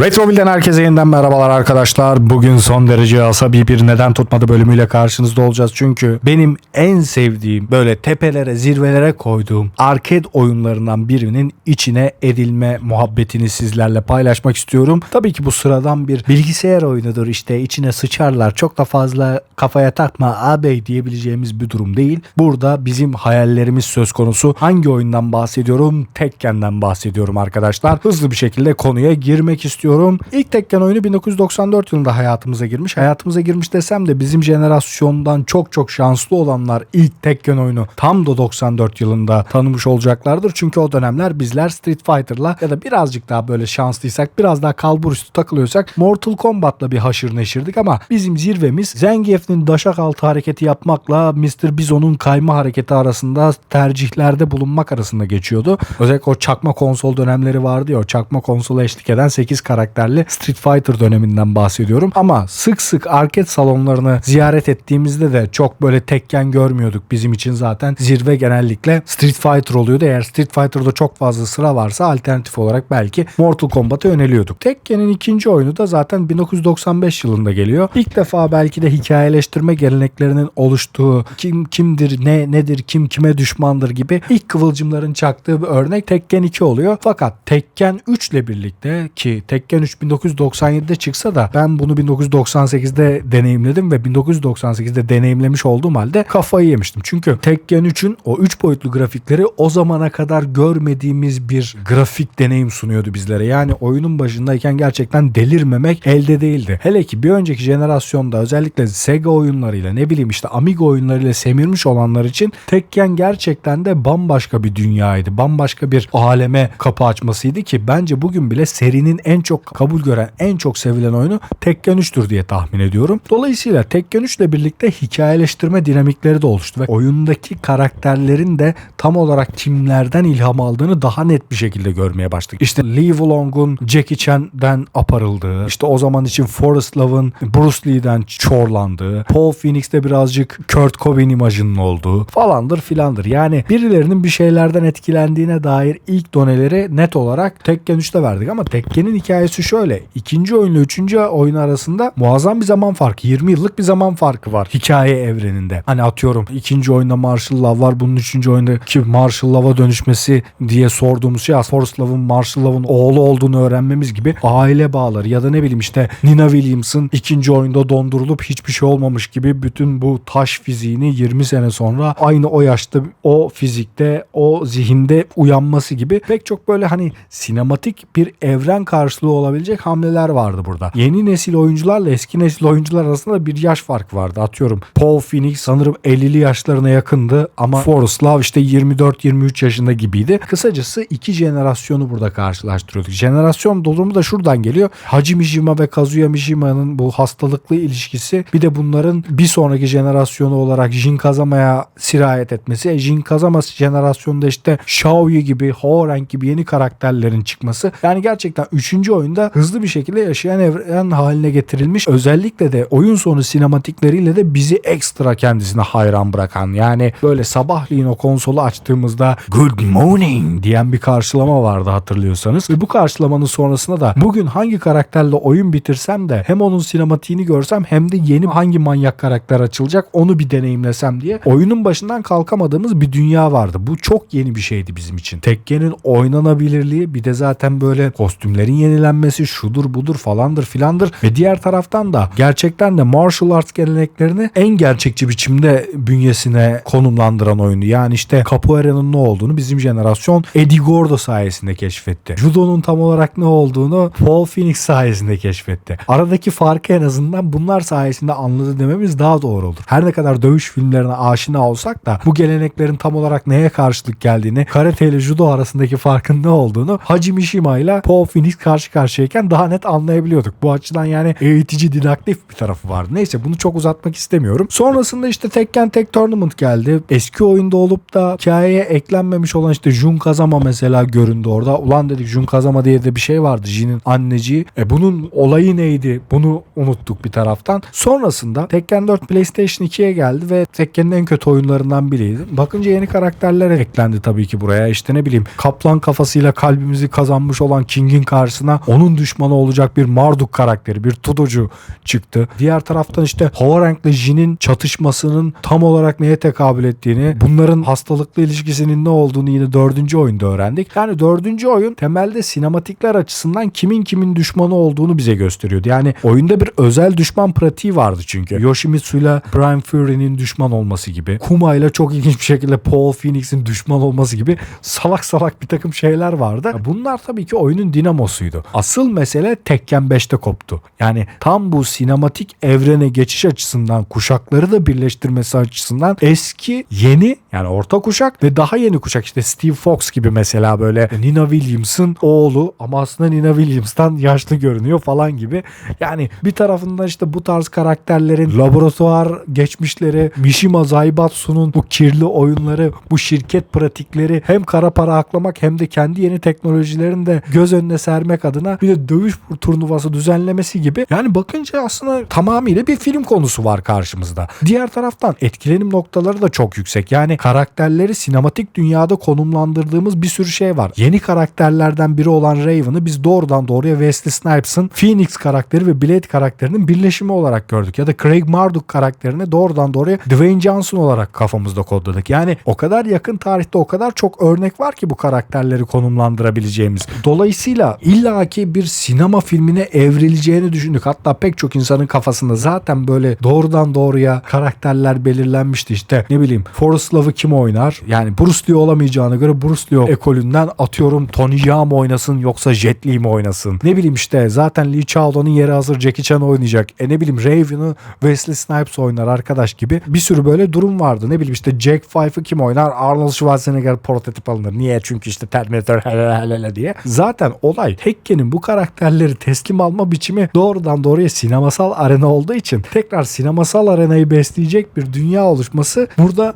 Retrovil'den herkese yeniden merhabalar arkadaşlar. Bugün son derece asabi bir neden tutmadı bölümüyle karşınızda olacağız. Çünkü benim en sevdiğim böyle tepelere zirvelere koyduğum arcade oyunlarından birinin içine edilme muhabbetini sizlerle paylaşmak istiyorum. Tabii ki bu sıradan bir bilgisayar oyunudur işte içine sıçarlar. Çok da fazla kafaya takma ağabey diyebileceğimiz bir durum değil. Burada bizim hayallerimiz söz konusu. Hangi oyundan bahsediyorum? Tekken'den bahsediyorum arkadaşlar. Hızlı bir şekilde konuya girmek istiyorum. İlk Tekken oyunu 1994 yılında hayatımıza girmiş. Hayatımıza girmiş desem de bizim jenerasyondan çok çok şanslı olanlar ilk Tekken oyunu tam da 94 yılında tanımış olacaklardır. Çünkü o dönemler bizler Street Fighter'la ya da birazcık daha böyle şanslıysak biraz daha kalbur üstü takılıyorsak Mortal Kombat'la bir haşır neşirdik ama bizim zirvemiz Zangief'in daşak altı hareketi yapmakla Mr. Bison'un kayma hareketi arasında tercihlerde bulunmak arasında geçiyordu. Özellikle o çakma konsol dönemleri vardı ya o çakma konsola eşlik eden 8 karakterli Street Fighter döneminden bahsediyorum. Ama sık sık arcade salonlarını ziyaret ettiğimizde de çok böyle tekken görmüyorduk. Bizim için zaten zirve genellikle Street Fighter oluyordu. Eğer Street Fighter'da çok fazla sıra varsa alternatif olarak belki Mortal Kombat'a yöneliyorduk. Tekken'in ikinci oyunu da zaten 1995 yılında geliyor. İlk defa belki de hikayeleştirme geleneklerinin oluştuğu kim kimdir, ne nedir, kim kime düşmandır gibi ilk kıvılcımların çaktığı bir örnek Tekken 2 oluyor. Fakat Tekken 3 ile birlikte ki Tekken 3 1997'de çıksa da ben bunu 1998'de deneyimledim ve 1998'de deneyimlemiş olduğum halde kafayı yemiştim. Çünkü Tekken 3'ün o 3 boyutlu grafikleri o zamana kadar görmediğimiz bir grafik deneyim sunuyordu bizlere. Yani oyunun başındayken gerçekten delirmemek elde değildi. Hele ki bir önceki jenerasyonda özellikle Sega oyunlarıyla ne bileyim işte Amiga oyunlarıyla semirmiş olanlar için Tekken gerçekten de bambaşka bir dünyaydı. Bambaşka bir aleme kapı açmasıydı ki bence bugün bile serinin en çok kabul gören, en çok sevilen oyunu Tekken 3'tür diye tahmin ediyorum. Dolayısıyla Tekken 3 ile birlikte hikayeleştirme dinamikleri de oluştu ve oyundaki karakterlerin de tam olarak kimlerden ilham aldığını daha net bir şekilde görmeye başladık. İşte Lee Wulong'un Jackie Chan'den aparıldığı, işte o zaman için Forrest Love'ın Bruce Lee'den çorlandığı, Paul Phoenix'te birazcık Kurt Cobain imajının olduğu falandır filandır. Yani birilerinin bir şeylerden etkilendiğine dair ilk doneleri net olarak Tekken 3'te verdik ama Tekken'in hikayesi şöyle. İkinci oyunla üçüncü oyun arasında muazzam bir zaman farkı. 20 yıllık bir zaman farkı var hikaye evreninde. Hani atıyorum ikinci oyunda Marshall Love var. Bunun üçüncü oyundaki Marshall Love'a dönüşmesi diye sorduğumuz şey Forrest Love'ın Marshall Love'ın oğlu olduğunu öğrenmemiz gibi aile bağları ya da ne bileyim işte Nina Williams'ın ikinci oyunda dondurulup hiçbir şey olmamış gibi bütün bu taş fiziğini 20 sene sonra aynı o yaşta o fizikte o zihinde uyanması gibi pek çok böyle hani sinematik bir evren karşılığı olabilecek hamleler vardı burada. Yeni nesil oyuncularla eski nesil oyuncular arasında bir yaş farkı vardı. Atıyorum Paul Phoenix sanırım 50'li yaşlarına yakındı ama Forrest Love işte 24-23 yaşında gibiydi. Kısacası iki jenerasyonu burada karşılaştırıyorduk. Jenerasyon durumu da şuradan geliyor. Haji Mishima ve Kazuya Mishima'nın bu hastalıklı ilişkisi bir de bunların bir sonraki jenerasyonu olarak Jin Kazama'ya sirayet etmesi. E, Jin Kazama jenerasyonunda işte Xiaoyu gibi, Horan gibi yeni karakterlerin çıkması. Yani gerçekten 3. oyunda hızlı bir şekilde yaşayan evren haline getirilmiş. Özellikle de oyun sonu sinematikleriyle de bizi ekstra kendisine hayran bırakan yani böyle sabahleyin o konsolu açtığımızda good morning diyen bir karşılama vardı hatırlıyorsanız. Ve bu karşılamanın sonrasında da bugün hangi karakterle oyun bitirsem de hem onun sinematiğini görsem hem de yeni hangi manyak karakter açılacak onu bir deneyimlesem diye oyunun başından kalkamadığımız bir dünya vardı. Bu çok yeni bir şeydi bizim için. Tekken'in oynanabilirliği bir de zaten böyle kostümlerin yenilenmesi şudur budur falandır filandır ve diğer taraftan da gerçekten de martial arts geleneklerini en gerçekçi biçimde bünyesine konumlandıran oyunu. Yani işte Capoeira'nın ne olduğunu bizim jenerasyon Eddie Gordo sayesinde keşfetti. Judo'nun tam olarak ne olduğunu Paul Phoenix sayesinde keşfetti. Aradaki farkı en azından bunlar sayesinde anladı dememiz daha doğru olur. Her ne kadar dövüş filmlerine aşina olsak da bu geleneklerin tam olarak neye karşılık geldiğini, karate ile judo arasındaki farkın ne olduğunu Haji Mishima ile Paul Phoenix karşı karşıyayken daha net anlayabiliyorduk. Bu açıdan yani eğitici, didaktif bir tarafı vardı. Neyse bunu çok uzatmak istemiyorum. Sonrasında işte Tekken Tek Tournament geldi. Eski oyunda olup da hikayeye eklenmemiş olan işte Jun Kazama mesela göründü orada. Ulan dedik Jun Kazama diye de bir şey vardı Jin'in anneciği. E bunun olayı neydi? Bunu unuttuk bir taraftan. Sonrasında Tekken 4 PlayStation 2'ye geldi ve Tekken'in en kötü oyunlarından biriydi. Bakınca yeni karakterler eklendi tabii ki buraya. İşte ne bileyim kaplan kafasıyla kalbimizi kazanmış olan King'in karşısına onun düşmanı olacak bir Marduk karakteri, bir Tudocu çıktı. Diğer taraftan işte Hovarang ile Jin'in çatışmasının tam olarak neye tekabül ettiğini, bunların hastalıklı ilişkisinin ne olduğunu yine dördüncü oyunda öğrendik. Yani dördüncü oyun temelde sinematikler açısından kimin kimin düşmanı olduğunu bize gösteriyordu. Yani oyunda bir özel düşman pratiği vardı çünkü. Yoshimitsu ile Brian Fury'nin düşman olması gibi. Kuma ile çok ilginç bir şekilde Paul Phoenix'in düşman olması gibi salak salak bir takım şeyler vardı. Bunlar tabii ki oyunun dinamosuydu. Asıl mesele Tekken 5'te koptu. Yani tam bu sinematik evrene geçiş açısından kuşakları da birleştirmesi açısından eski yeni yani orta kuşak ve daha yeni kuşak işte Steve Fox gibi mesela böyle Nina Williams'ın oğlu ama aslında Nina Williams'tan yaşlı görünüyor falan gibi. Yani bir tarafından işte bu tarz karakterlerin laboratuvar geçmişleri, Mishima Zaibatsu'nun bu kirli oyunları, bu şirket pratikleri hem kara para aklamak hem de kendi yeni teknolojilerini de göz önüne sermek adına bir de dövüş turnuvası düzenlemesi gibi. Yani bakınca aslında tamamıyla bir film konusu var karşımızda. Diğer taraftan etkilenim noktaları da çok yüksek. Yani karakterleri sinematik dünyada konumlandırdığımız bir sürü şey var. Yeni karakterlerden biri olan Raven'ı biz doğrudan doğruya Wesley Snipes'ın Phoenix karakteri ve Blade karakterinin birleşimi olarak gördük. Ya da Craig Marduk karakterini doğrudan doğruya Dwayne Johnson olarak kafamızda kodladık. Yani o kadar yakın tarihte o kadar çok örnek var ki bu karakterleri konumlandırabileceğimiz. Dolayısıyla illaki bir sinema filmine evrileceğini düşündük. Hatta pek çok insanın kafasında zaten böyle doğrudan doğruya karakterler belirlenmişti. İşte ne bileyim Forrest Love'ı kim oynar? Yani Bruce Lee olamayacağına göre Bruce Lee ekolünden atıyorum Tony Jaa mı oynasın yoksa Jet Li mi oynasın? Ne bileyim işte zaten Lee Chowdo'nun yeri hazır Jackie Chan oynayacak. E ne bileyim Raven'ı Wesley Snipes oynar arkadaş gibi bir sürü böyle durum vardı. Ne bileyim işte Jack Five'ı kim oynar? Arnold Schwarzenegger prototip alınır. Niye? Çünkü işte Terminator hele diye. Zaten olay Tekken'in bu karakterleri teslim alma biçimi doğrudan doğruya sinemasal arena olduğu için tekrar sinemasal arenayı besleyecek bir dünya oluşması burada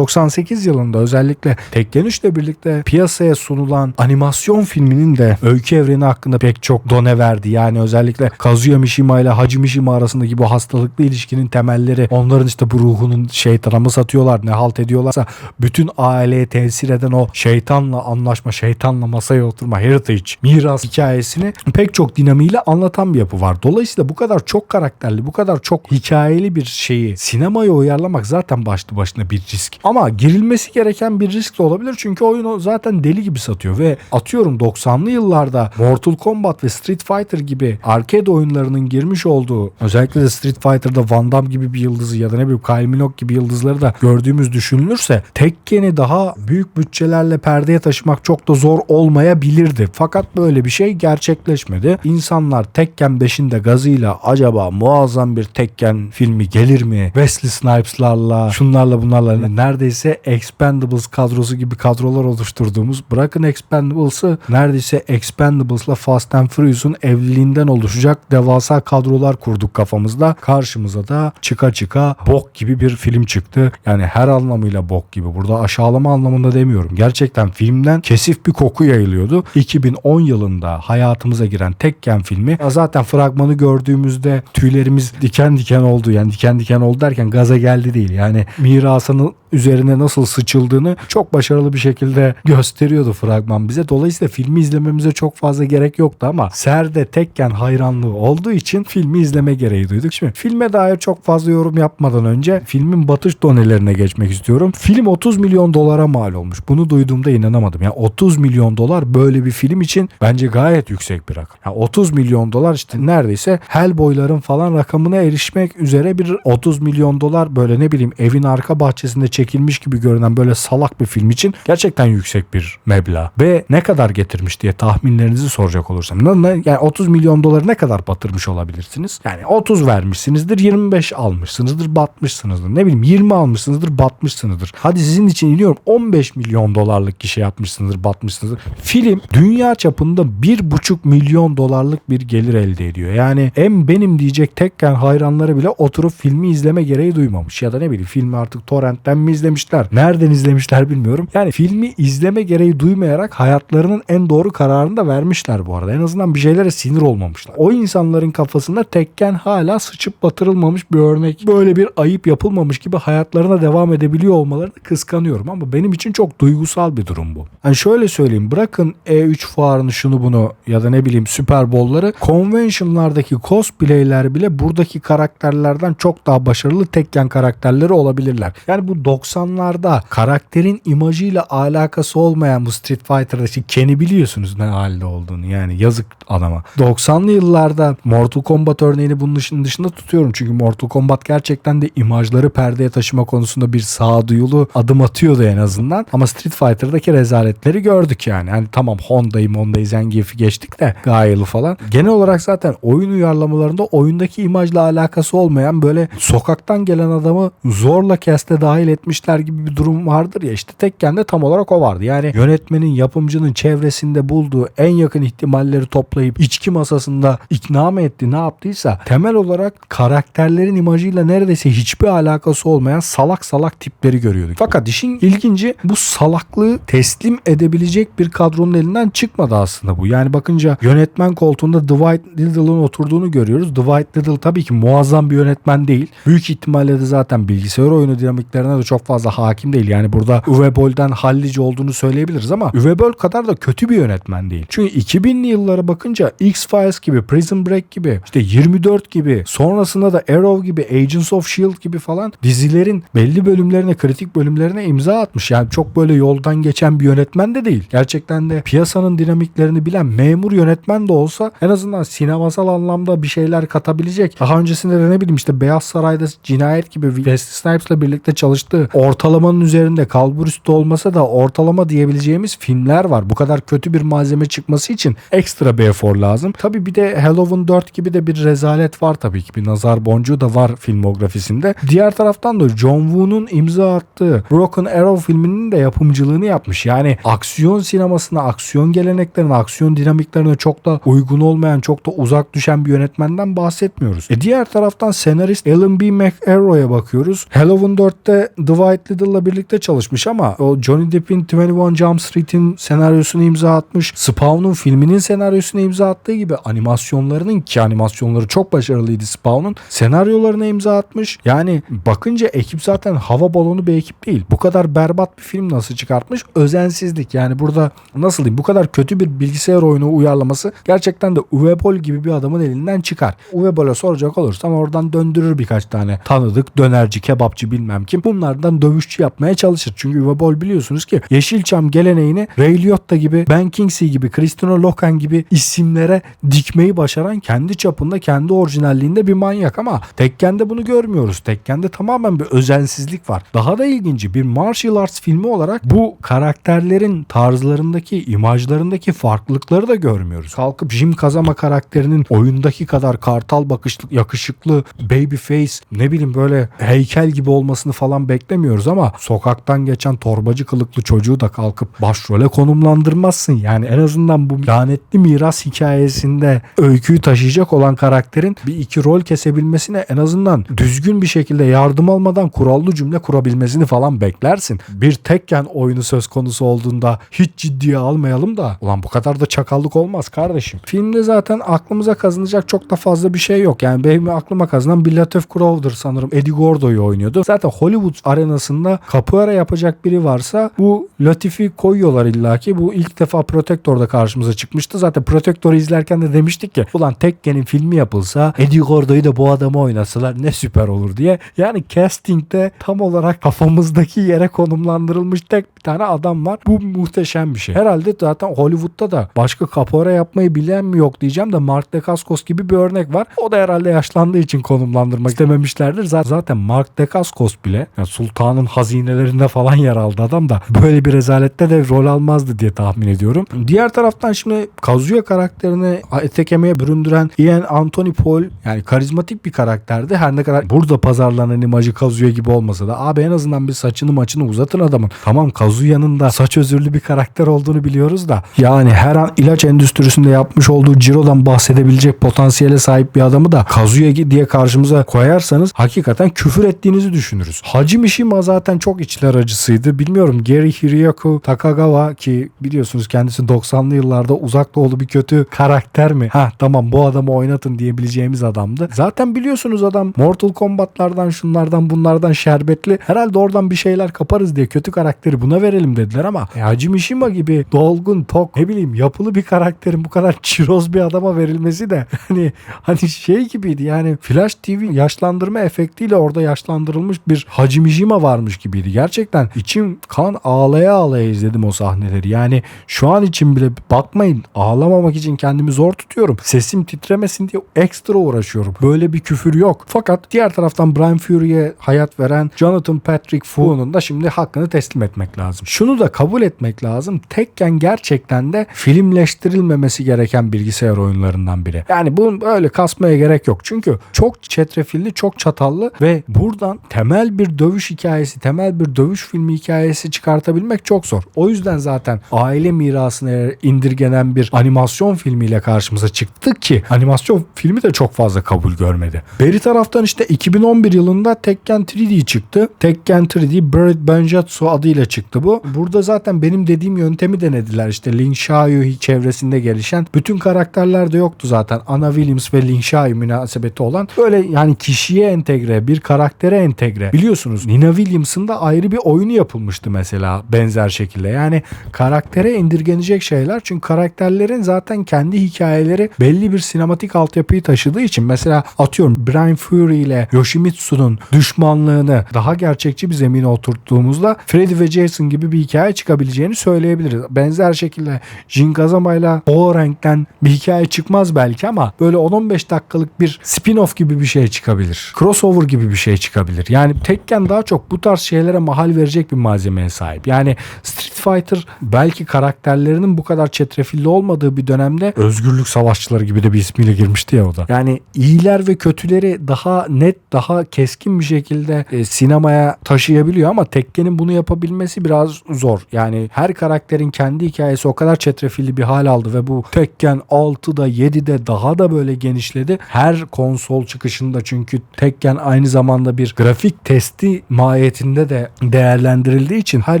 1998 yılında özellikle Tekken 3 ile birlikte piyasaya sunulan animasyon filminin de öykü evreni hakkında pek çok done verdi. Yani özellikle Kazuya Mishima ile Hacı Mishima arasındaki bu hastalıklı ilişkinin temelleri onların işte bu ruhunun şeytana mı satıyorlar ne halt ediyorlarsa bütün aileye tesir eden o şeytanla anlaşma, şeytanla masaya oturma, heritage, miras hikayesini pek çok dinamiğiyle anlatan bir yapı var. Dolayısıyla bu kadar çok karakterli, bu kadar çok hikayeli bir şeyi sinemaya uyarlamak zaten başlı başına bir risk. Ama girilmesi gereken bir risk de olabilir çünkü oyunu zaten deli gibi satıyor ve atıyorum 90'lı yıllarda Mortal Kombat ve Street Fighter gibi arcade oyunlarının girmiş olduğu özellikle de Street Fighter'da Van Damme gibi bir yıldızı ya da ne bileyim Kylie Minogue gibi yıldızları da gördüğümüz düşünülürse Tekken'i daha büyük bütçelerle perdeye taşımak çok da zor olmayabilirdi. Fakat böyle bir şey gerçekleşmedi. İnsanlar Tekken 5'in de gazıyla acaba muazzam bir Tekken filmi gelir mi? Wesley Snipes'larla şunlarla bunlarla neredeyse Expendables kadrosu gibi kadrolar oluşturduğumuz bırakın Expendables'ı neredeyse Expendables'la Fast and Furious'un evliliğinden oluşacak devasa kadrolar kurduk kafamızda. Karşımıza da çıka çıka bok gibi bir film çıktı. Yani her anlamıyla bok gibi. Burada aşağılama anlamında demiyorum. Gerçekten filmden kesif bir koku yayılıyordu. 2010 yılında hayatımıza giren Tekken filmi zaten fragmanı gördüğümüzde tüylerimiz diken diken oldu. Yani diken diken oldu derken gaza geldi değil. Yani mirasının üzerine nasıl sıçıldığını çok başarılı bir şekilde gösteriyordu fragman bize. Dolayısıyla filmi izlememize çok fazla gerek yoktu ama Serde Tekken hayranlığı olduğu için filmi izleme gereği duyduk. Şimdi filme dair çok fazla yorum yapmadan önce filmin batış donelerine geçmek istiyorum. Film 30 milyon dolara mal olmuş. Bunu duyduğumda inanamadım. Yani 30 milyon dolar böyle bir film için bence gayet yüksek bir rakam. Yani 30 milyon dolar işte neredeyse Hellboy'ların falan rakamına erişmek üzere bir 30 milyon dolar böyle ne bileyim evin arka bahçesinde çekilmiş gibi görünen böyle salak bir film için gerçekten yüksek bir meblağ. Ve ne kadar getirmiş diye tahminlerinizi soracak olursam. Yani 30 milyon doları ne kadar batırmış olabilirsiniz? Yani 30 vermişsinizdir 25 almışsınızdır batmışsınızdır. Ne bileyim 20 almışsınızdır batmışsınızdır. Hadi sizin için iniyorum 15 milyon dolarlık kişi yapmışsınızdır batmışsınızdır. Film dünya çapında 1,5 milyon dolarlık bir gelir elde ediyor. Yani en benim diyecek tekken hayranları bile oturup filmi izleme gereği duymamış. Ya da ne bileyim filmi artık torrentten mi izlemişler? Nereden izlemişler bilmiyorum. Yani filmi izleme gereği duymayarak hayatlarının en doğru kararını da vermişler bu arada. En azından bir şeylere sinir olmamışlar. O insanların kafasında tekken hala sıçıp batırılmamış bir örnek. Böyle bir ayıp yapılmamış gibi hayatlarına devam edebiliyor olmalarını kıskanıyorum ama benim için çok duygusal bir durum bu. Hani şöyle söyleyeyim bırakın E3 fuarını şunu bunu ya da ne bileyim Super Bowl'ları convention'lardaki cosplay'ler bile buradaki karakterlerden çok daha başarılı tekken karakterleri olabilirler. Yani bu 90'larda karakterin imajıyla alakası olmayan bu Street Fighter'daki Ken'i biliyorsunuz ne halde olduğunu yani yazık adama. 90'lı yıllarda Mortal Kombat örneğini bunun dışında, tutuyorum çünkü Mortal Kombat gerçekten de imajları perdeye taşıma konusunda bir sağduyulu adım atıyordu en azından. Ama Street Fighter'daki rezaletleri gördük yani. Hani tamam Honda'yı Honda'yı Zangief'i geçtik de Gael'ı falan. Genel olarak zaten oyun uyarlamalarında oyundaki imajla alakası olmayan böyle sokaktan gelen adamı zorla keste dahil etmişler gibi bir durum vardır ya işte tekken de tam olarak o vardı. Yani yönetmenin yapımcının çevresinde bulduğu en yakın ihtimalleri toplayıp içki masasında ikna mı etti ne yaptıysa temel olarak karakterlerin imajıyla neredeyse hiçbir alakası olmayan salak salak tipleri görüyorduk. Fakat işin ilginci bu salaklığı teslim edebilecek bir kadronun elinden çıkmadı aslında bu. Yani bakınca yönetmen koltuğunda Dwight Little'ın oturduğunu görüyoruz. Dwight Little tabii ki muazzam bir yönetmen değil. Büyük ihtimalle de zaten bilgisayar oyunu dinamiklerine de çok fazla hakim değil. Yani burada Uwe Boll'den hallici olduğunu söyleyebiliriz ama Uwe kadar da kötü bir yönetmen değil. Çünkü 2000'li yıllara bakınca X-Files gibi, Prison Break gibi, işte 24 gibi, sonrasında da Arrow gibi, Agents of S.H.I.E.L.D. gibi falan dizilerin belli bölümlerine, kritik bölümlerine imza atmış. Yani çok böyle yoldan geçen bir yönetmen de değil. Gerçekten de piyasanın dinamiklerini bilen memur yönetmen de olsa en azından sinemasal anlamda bir şeyler katabilecek. Daha öncesinde de ne bileyim işte Beyaz Saray'da cinayet gibi Wesley Snipes'la birlikte çalıştığı ortalamanın üzerinde kalbur üstü olmasa da ortalama diyebileceğimiz filmler var. Bu kadar kötü bir malzeme çıkması için ekstra bir efor lazım. Tabi bir de Halloween 4 gibi de bir rezalet var tabii ki. Bir nazar boncuğu da var filmografisinde. Diğer taraftan da John Woo'nun imza attığı Broken Arrow filminin de yapımcılığını yapmış. Yani aksiyon sinemasına, aksiyon geleneklerine, aksiyon dinamiklerine çok da uygun olmayan, çok da uzak düşen bir yönetmenden bahsetmiyoruz. E diğer taraftan senarist Alan B. McElroy'a bakıyoruz. Halloween 4'te Dwight Little'la birlikte çalışmış ama o Johnny Depp'in 21 Jump Street'in senaryosunu imza atmış. Spawn'un filminin senaryosunu imza attığı gibi animasyonlarının ki animasyonları çok başarılıydı Spawn'un senaryolarına imza atmış. Yani bakınca ekip zaten hava balonu bir ekip değil. Bu kadar berbat bir film nasıl çıkartmış? Özensizlik. Yani burada nasıl diyeyim bu kadar kötü bir bilgisayar oyunu uyarlaması gerçekten de Uwe Boll gibi bir adamın elinden çıkar. Uwe Boll'a soracak olursan oradan döndürür birkaç tane tanıdık dönerci, kebapçı bilmem kim. Bunlardan dövüşçü yapmaya çalışır. Çünkü Uwe biliyorsunuz ki Yeşilçam geleneğini Ray Liotta gibi, Ben Kingsley gibi, Christopher Loken gibi isimlere dikmeyi başaran kendi çapında, kendi orijinalliğinde bir manyak ama Tekken'de bunu görmüyoruz. Tekken'de tamamen bir özensizlik var. Daha da ilginci bir martial arts filmi olarak bu karakterlerin tarzlarındaki, imajlarındaki farklılıkları da görmüyoruz. Kalkıp Jim Kazama karakterinin oyundaki kadar kartal bakışlı, yakışıklı, baby face, ne bileyim böyle heykel gibi olmasını falan beklemiyoruz ama sokaktan geçen torbacı kılıklı çocuğu da kalkıp başrole konumlandırmazsın. Yani en azından bu lanetli miras hikayesinde öyküyü taşıyacak olan karakterin bir iki rol kesebilmesine en azından düzgün bir şekilde yardım almadan kurallı cümle kurabilmesini falan beklersin. Bir tekken oyunu söz konusu olduğunda hiç ciddiye almayalım da ulan bu kadar da çakallık olmaz kardeşim. Filmde zaten aklımıza kazanacak çok da fazla bir şey yok. Yani benim aklıma kazanan bir Latif Crowder sanırım Eddie Gordo'yu oynuyordu. Zaten Hollywood arenasında capoeira yapacak biri varsa bu Latif'i koyuyorlar illaki. Bu ilk defa Protector'da karşımıza çıkmıştı. Zaten Protector'u izlerken de demiştik ki ulan Tekken'in filmi yapılsa Eddie Gordo'yu da bu adamı oynasalar ne süper olur diye. Yani castingde tam olarak kafamızdaki yere konumlandırılmış tek bir tane adam var. Bu muhteşem bir şey. Herhalde zaten Hollywood'da da başka capoeira yapmayı bilen mi yok diyeceğim de Mark Dacascos gibi bir örnek var. O da herhalde yaşlandığı için konumlandırmak istememişlerdir. Zaten Mark Dacascos bile yani Sultan'ın hazinelerinde falan yer aldı adam da böyle bir rezalette de rol almazdı diye tahmin ediyorum. Diğer taraftan şimdi Kazuya karakterini ete kemiğe büründüren Ian Anthony Paul yani karizmatik bir karakterdi. Her ne kadar burada pazarlanan imajı Kazuya gibi olmasa da abi en azından bir saçını maçını uzatın adamın. Tamam Kazuya'nın da saç özürlü bir karakter olduğunu biliyoruz da yani her an ilaç endüstrisinde yapmış olduğu cirodan bahsedebilecek potansiyele sahip bir adamı da Kazuya diye karşımıza koyarsanız hakikaten küfür ettiğinizi düşünürüz. Hacim işi Mishima zaten çok içler acısıydı. Bilmiyorum Gary Hiroyaku Takagawa ki biliyorsunuz kendisi 90'lı yıllarda uzak doğulu bir kötü karakter mi? Ha tamam bu adamı oynatın diyebileceğimiz adamdı. Zaten biliyorsunuz adam Mortal Kombat'lardan şunlardan bunlardan şerbetli. Herhalde oradan bir şeyler kaparız diye kötü karakteri buna verelim dediler ama e, Hacı Mishima gibi dolgun, tok, ne bileyim yapılı bir karakterin bu kadar çiroz bir adama verilmesi de hani hani şey gibiydi yani Flash TV yaşlandırma efektiyle orada yaşlandırılmış bir Hacı Mishima varmış gibiydi. Gerçekten içim kan ağlaya ağlaya izledim o sahneleri. Yani şu an için bile bakmayın ağlamamak için kendimi zor tutuyorum. Sesim titremesin diye ekstra uğraşıyorum. Böyle bir küfür yok. Fakat diğer taraftan Brian Fury'e hayat veren Jonathan Patrick Fu'nun da şimdi hakkını teslim etmek lazım. Şunu da kabul etmek lazım. Tekken gerçekten de filmleştirilmemesi gereken bilgisayar oyunlarından biri. Yani bunun böyle kasmaya gerek yok. Çünkü çok çetrefilli, çok çatallı ve buradan temel bir dövüş hikayesi, temel bir dövüş filmi hikayesi çıkartabilmek çok zor. O yüzden zaten aile mirasına indirgenen bir animasyon filmiyle karşımıza çıktı ki animasyon filmi de çok fazla kabul görmedi. Beri taraftan işte 2011 yılında Tekken 3D çıktı. Tekken 3D Bird Benjutsu adıyla çıktı bu. Burada zaten benim dediğim yöntemi denediler. İşte Lin Xiaoyu çevresinde gelişen bütün karakterler de yoktu zaten. Ana Williams ve Lin Xiaoyu münasebeti olan böyle yani kişiye entegre, bir karaktere entegre. Biliyorsunuz Nina Williams'ın da ayrı bir oyunu yapılmıştı mesela benzer şekilde. Yani karaktere indirgenecek şeyler çünkü karakterlerin zaten kendi hikayeleri belli bir sinematik altyapıyı taşıdığı için mesela atıyorum Brian Fury ile Yoshimitsu'nun düşmanlığını daha gerçekçi bir zemine oturttuğumuzda Freddy ve Jason gibi bir hikaye çıkabileceğini söyleyebiliriz. Benzer şekilde Jin Kazama ile o renkten bir hikaye çıkmaz belki ama böyle 10-15 dakikalık bir spin-off gibi bir şey çıkabilir. Crossover gibi bir şey çıkabilir. Yani Tekken daha çok bu tarz şeylere mahal verecek bir malzemeye sahip. Yani Street Fighter belki karakterlerinin bu kadar çetrefilli olmadığı bir dönemde özgürlük savaşçıları gibi de bir ismiyle girmişti ya o da. Yani iyiler ve kötüleri daha net, daha keskin bir şekilde e, sinemaya taşıyabiliyor ama Tekken'in bunu yapabilmesi biraz zor. Yani her karakterin kendi hikayesi o kadar çetrefilli bir hal aldı ve bu Tekken 6'da 7'de daha da böyle genişledi. Her konsol çıkışında çünkü Tekken aynı zamanda bir grafik testi mahiyetinde de değerlendirildiği için her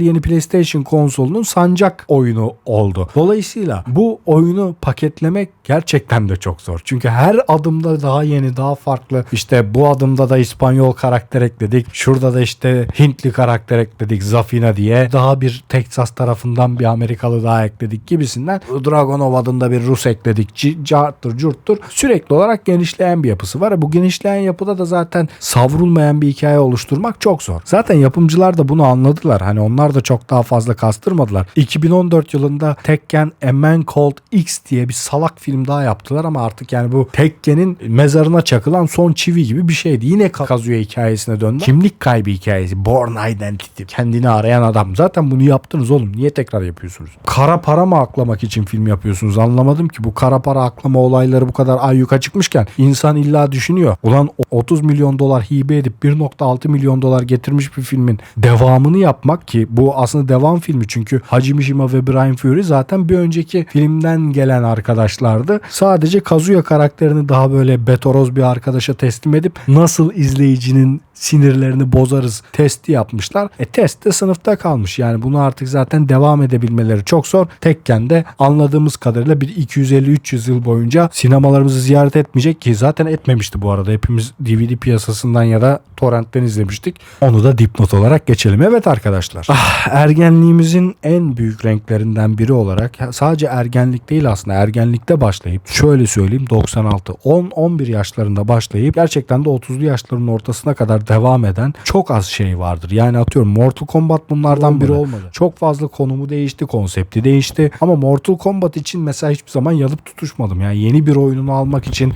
yeni PlayStation konsolunun sancak oyunu oldu. Dolayısıyla bu oyunu paketlemek gerçekten de çok zor. Çünkü her adımda daha yeni, daha farklı. İşte bu adımda da İspanyol karakter ekledik. Şurada da işte Hintli karakter ekledik Zafina diye. Daha bir Texas tarafından bir Amerikalı daha ekledik gibisinden. Dragonov adında bir Rus ekledik. C- Carttır. Sürekli olarak genişleyen bir yapısı var. Bu genişleyen yapıda da zaten savrulmayan bir hikaye oluşturmak çok zor. Zaten yapımcılar da bunu anladılar. Hani onlar da çok daha fazla kastırmadılar. 2014 yılında Tekken A Man Called X diye bir salak film daha yaptılar ama artık yani bu Tekken'in mezarına çakılan son çivi gibi bir şeydi. Yine Kazuya hikayesine döndü. Kimlik kaybı hikayesi. Born Identity. Kendini arayan adam. Zaten bunu yaptınız oğlum. Niye tekrar yapıyorsunuz? Kara para mı aklamak için film yapıyorsunuz? Anlamadım ki bu kara para aklama olayları bu kadar ayyuka çıkmışken insan illa düşünüyor. Ulan 30 milyon dolar hibe edip 1.6 milyon dolar getirmiş bir filmin devamını yapmak ki bu aslında devam filmi çünkü Hacı Mishima ve Brian Fury zaten bir önceki filmden gelen arkadaşlardı. Sadece Kazuya karakterini daha böyle betoroz bir arkadaşa teslim edip nasıl izleyicinin sinirlerini bozarız testi yapmışlar. E test de sınıfta kalmış. Yani bunu artık zaten devam edebilmeleri çok zor. Tekken de anladığımız kadarıyla bir 250-300 yıl boyunca sinemalarımızı ziyaret etmeyecek ki zaten etmemişti bu arada. Hepimiz DVD piyasasından ya da torrentten izlemiştik. Onu da dipnot olarak geçelim. Evet arkadaşlar. Ah, ergenliğimizin en büyük renklerinden biri olarak sadece ergenlik değil aslında ergenlikte başlayıp şöyle söyleyeyim 96 10-11 yaşlarında başlayıp gerçekten de 30'lu yaşların ortasına kadar devam eden çok az şey vardır. Yani atıyorum Mortal Kombat bunlardan biri olmadı. Çok fazla konumu değişti, konsepti değişti. Ama Mortal Kombat için mesela hiçbir zaman yalıp tutuşmadım. Yani yeni bir oyununu almak için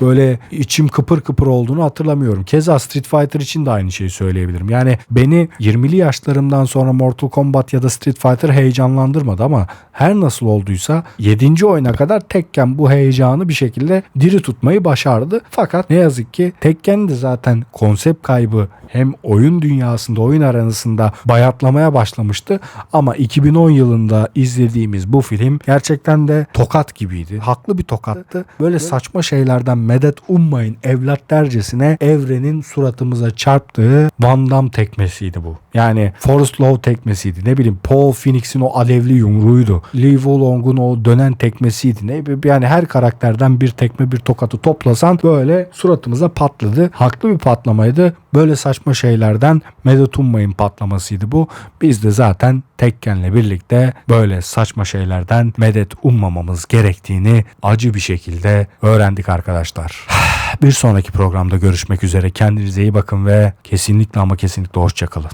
böyle içim kıpır kıpır olduğunu hatırlamıyorum. Keza Street Fighter için de aynı şeyi söyleyebilirim. Yani beni 20'li yaşlarımdan sonra Mortal Kombat ya da Street Fighter heyecanlandırmadı ama her nasıl olduysa 7. oyuna kadar Tekken bu heyecanı bir şekilde diri tutmayı başardı. Fakat ne yazık ki Tekken de zaten konsept kaybı hem oyun dünyasında oyun aranasında bayatlamaya başlamıştı ama 2010 yılında izlediğimiz bu film gerçekten de tokat gibiydi. Haklı bir tokattı. Böyle saçma şeylerden medet ummayın evlat dercesine evrenin suratımıza çarptığı Van Damme tekmesiydi bu. Yani Forrest Love tekmesiydi. Ne bileyim Paul Phoenix'in o alevli yumruğuydu. Lee Woo-long'un o dönen tekmesiydi. Ne bileyim, yani her karakterden bir tekme bir tokatı toplasan böyle suratımıza patladı. Haklı bir patlamaydı. Böyle saçma şeylerden medet ummayın patlamasıydı bu. Biz de zaten Tekken'le birlikte böyle saçma şeylerden medet ummamamız gerektiğini acı bir şekilde öğrendik arkadaşlar. Bir sonraki programda görüşmek üzere. Kendinize iyi bakın ve kesinlikle ama kesinlikle hoşçakalın.